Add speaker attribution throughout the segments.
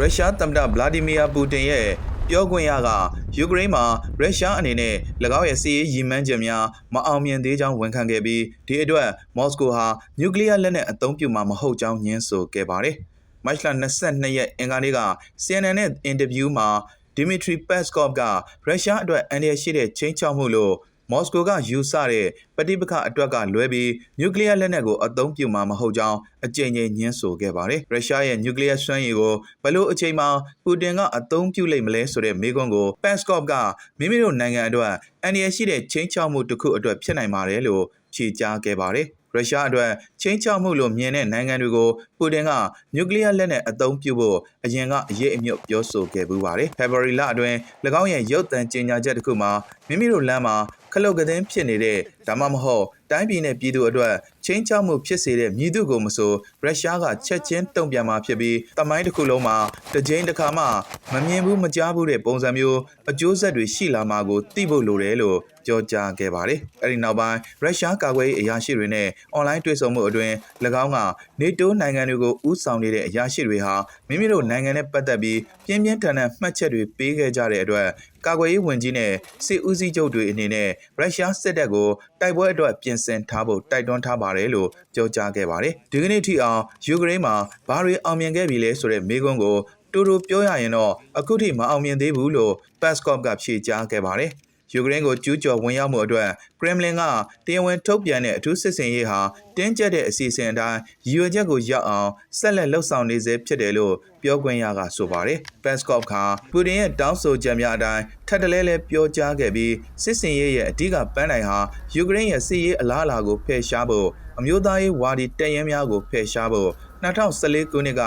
Speaker 1: ရုရှားသမ္မတဗလာဒီမီယာပူတင်ရဲ့ပြောခွင့်ရကယူကရိန်းမှာရုရှားအနေနဲ့၎င်းရဲ့စီးရေးရည်မှန်းချက်များမအောင်မြင်သေးကြောင်းဝန်ခံခဲ့ပြီးဒီအတွက်မော်စကိုဟာနျူကလ িয়ার လက်နက်အသုံးပြုမှာမဟုတ်ကြောင်းညင်းဆိုခဲ့ပါတယ်။မတ်လ22ရက်အင်္ဂါနေ့က CNN နဲ့အင်တာဗျူးမှာဒီမီထရီပက်စကော့ဗ်ကရုရှားအတွက်အန်ရရှိတဲ့ချင်းချောက်မှုလို့ မော်စကိုကယူဆတဲ့ပဋိပက္ခအတွက်ကလွဲပြီးနျူကလ িয়ার လက်နက်ကိုအသုံးပြုမှာမဟုတ်ကြောင်းအကြိမ်ကြိမ်ညင်းဆိုခဲ့ပါတယ်။ရုရှားရဲ့နျူကလ িয়ার စွမ်းရည်ကိုဘယ်လိုအချိန်မှာပူတင်ကအသုံးပြုလိမ့်မလဲဆိုတဲ့မေးခွန်းကိုပက်စကော့ဗ်ကမိမိတို့နိုင်ငံအတွက်အန်ရရှိတဲ့ချင်းချောက်မှုတစ်ခုအတွက်ဖြစ်နိုင်ပါတယ်လို့ဖြေကြားခဲ့ပါတယ်။ရုရှားအတွက်ချင်းချောက်မှုလို့မြင်တဲ့နိုင်ငံတွေကိုပူတင်ကနျူကလ িয়ার လက်နက်အသုံးပြုဖို့အရင်ကအရေးအမြုပ်ပြောဆိုခဲ့ပူပါတယ်။ February လအတွင်း၎င်းရဲ့ရုပ်သံကြေညာချက်တစ်ခုမှာမိမိတို့လမ်းမှာ ခလုတ်ကသင်းဖြစ်နေတဲ့ဒါမှမဟုတ်တိုင်းပြည်နဲ့ပြည်သူအတွက်ချင်းချောက်မှုဖြစ်စေတဲ့မြည်သူကိုမဆိုရုရှားကချက်ချင်းတုံ့ပြန်မှာဖြစ်ပြီးတမိုင်းတစ်ခုလုံးမှာတစ်ကြိမ်တစ်ခါမှမမြင်ဘူးမကြားဘူးတဲ့ပုံစံမျိုးအကျိုးဆက်တွေရှိလာမှာကိုသိဖို့လိုတယ်လို့ ပြောကြားခဲ့ပါတယ်။အဲဒီနောက်ပိုင်းရုရှားကာကွယ်ရေးအရာရှိတွေနဲ့အွန်လိုင်းတွေ့ဆုံမှုအတွင်း၎င်းကနေတိုးနိုင်ငံတွေကိုဥဆောင်နေတဲ့အရာရှိတွေဟာမိမိတို့နိုင်ငံနဲ့ပတ်သက်ပြီးပြင်းပြင်းထန်ထန်မှတ်ချက်တွေပေးခဲ့ကြတဲ့အတွက်ကာကွယ်ရေးဝန်ကြီးနဲ့စစ်ဦးစီးချုပ်တွေအနေနဲ့ရုရှားစစ်တပ်ကိုတိုက်ပွဲအတွက်ပြင်ဆင်ထားဖို့တိုက်တွန်းထားပါတယ်လို့ပြောကြားခဲ့ပါတယ်။ဒီကနေ့ထိအောင်ယူကရိန်းမှာဘာတွေအောင်မြင်ခဲ့ပြီလဲဆိုတဲ့မေးခွန်းကိုတူတူပြောရရင်တော့အခုထိမအောင်မြင်သေးဘူးလို့ Peskov ကဖြေကြားခဲ့ပါတယ်။ ယူကရိန်းကိုကျူးကျော်ဝင်ရောက်မှုအတွက်ကရမ်လင်ကတရားဝင်ထုတ်ပြန်တဲ့အထူးစစ်စင်ရေးဟာတင်းကျပ်တဲ့အစီအစဉ်အတိုင်းရည်ရွယ်ချက်ကိုရောက်အောင်ဆက်လက်လှုပ်ဆောင်နေစေဖြစ်တယ်လို့ပြောခွင့်ရကဆိုပါတယ်။ပက်စကော့ကပူတင်ရဲ့တောင်းဆိုချက်များအတိုင်းထပ်တလဲလဲပြောကြားခဲ့ပြီးစစ်စင်ရေးရဲ့အဓိကပန်းတိုင်ဟာယူကရိန်းရဲ့စစ်ရေးအလားအလာကိုဖယ်ရှားဖို့အမျိုးသားရေးဝါဒီတပ်ရင်းများကိုဖယ်ရှားဖို့2014ခုနှစ်က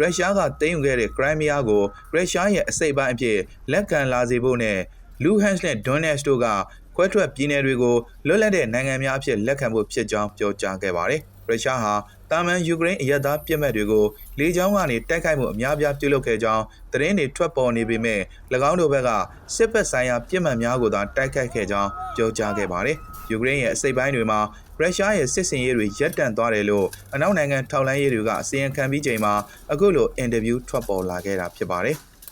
Speaker 1: ရုရှားကသိမ်းယူခဲ့တဲ့ခရိုင်းမီးယားကိုရုရှားရဲ့အစိတ်အပိုင်းအဖြစ်လက်ခံလာစေဖို့နဲ့ လူဟန်စ်နဲ့ဒွန်နက်စ်တို့ကခွဲထွက်ပြည်နယ်တွေကိုလွတ်လပ်တဲ့နိုင်ငံများအဖြစ်လက်ခံဖို့ဖြစ်ကြောင်းပြောကြားခဲ့ပါတယ်။ရုရှားဟာတာမန်ယူကရိန်းအရက်သားပြစ်မှတ်တွေကိုလေကြောင်းကနေတိုက်ခိုက်မှုအများပြားပြုလုပ်ခဲ့ကြောင်းသတင်းတွေထွက်ပေါ်နေပေမဲ့၎င်းတို့ဘက်ကစစ်ဘက်ဆိုင်ရာပြစ်မှတ်များကိုသာတိုက်ခိုက်ခဲ့ကြောင်းပြောကြားခဲ့ပါတယ်။ယူကရိန်းရဲ့အစိတ်ပိုင်းတွေမှာရုရှားရဲ့စစ်စင်ရေးတွေရပ်တန့်သွားတယ်လို့အနောက်နိုင်ငံထောက်လှမ်းရေးတွေကအစီရင်ခံပြီးချိန်မှာအခုလိုအင်တာဗျူးထွက်ပေါ်လာခဲ့တာဖြစ်ပါတယ်။